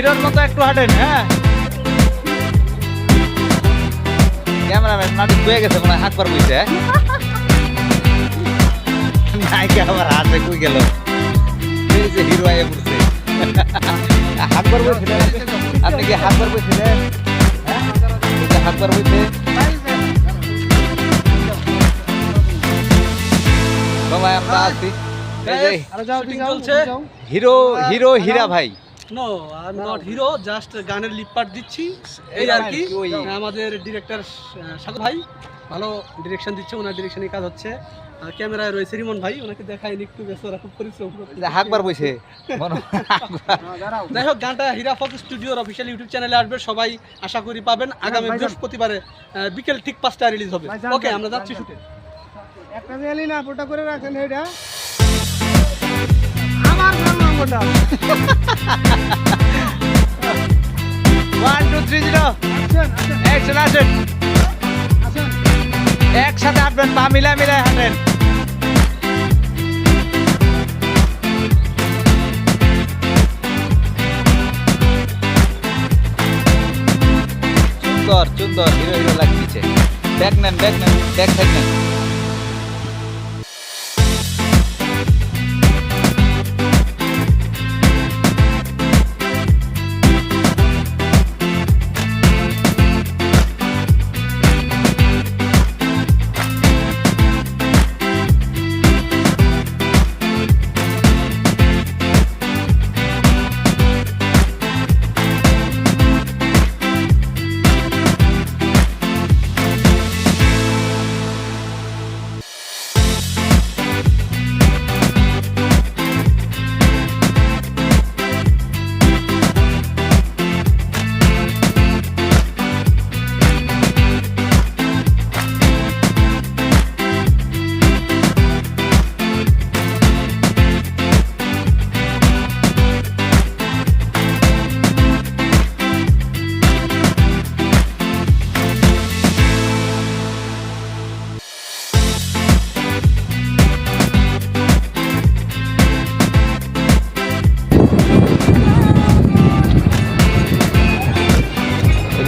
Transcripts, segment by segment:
হিরোর মতো একটু হাঁটেন হ্যাঁ? ক্যামেরাম্যান বয়ে গেছে মনে হয় হাত পার নায়িকা আবার হাতে কই গেল? হিরো আয়ে হাত পার বইছিলেন আপনি কি হাত পার হ্যাঁ? হাত পার আমরা হিরো হিরো হীরা ভাই। No I am not hero just গানের লিপ পার্ট দিচ্ছি। এই আর কি ওই- আমাদের ডিরেক্টর সাগর ভাই ভালো ডিরেকশন দিচ্ছে ওনার ডিরেকশনে কাজ হচ্ছে। ক্যামেরায় রয়েছে রিমন ভাই ওনাকে দেখাই একটু ব্যস্ত ওরা খুব পরিশ্রম হাকবার বইছে। যাই হোক গানটা হীরা স্টুডিওর অফিসিয়াল ইউটিউব চ্যানেলে আসবে সবাই আশা করি পাবেন। আগামী বৃহস্পতিবারে বিকেল ঠিক পাঁচটায় রিলিজ হবে। ওকে আমরা যাচ্ছি শুটে। একটা দিয়ালি না ফোটা করে রাখেন এটা। ফোন নম্বরটা one two three zero action আসেন একসাথে হাঁটবেন পা মিলাই মিলাই হাঁটেন। সুন্দর সুন্দর হিরো হিরো লাগতেছে। ব্যাগ নেন ব্যাগ নেন ব্যাগ সাইড নেন।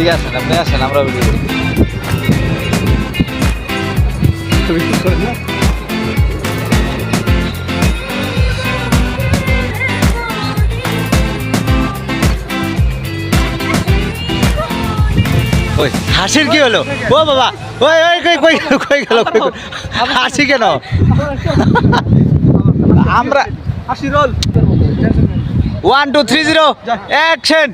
এদিকে আসেন আপনি আসেন আমরা ভিডিও করি ওই হাসির কি হলো ও বাবা ওই ওই কই কই কই গেল কই গেল? হাসি কেন আমরা হাসি roll one two three zero action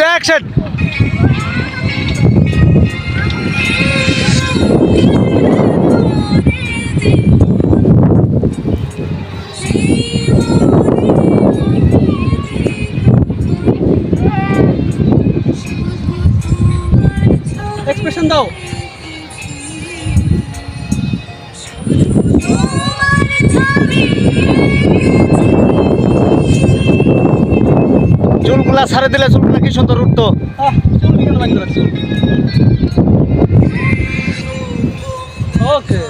action expression দাও। চুলগুলা ছাড়ে দিলে চুলগুলা কি সুন্দর উঠতো ওকে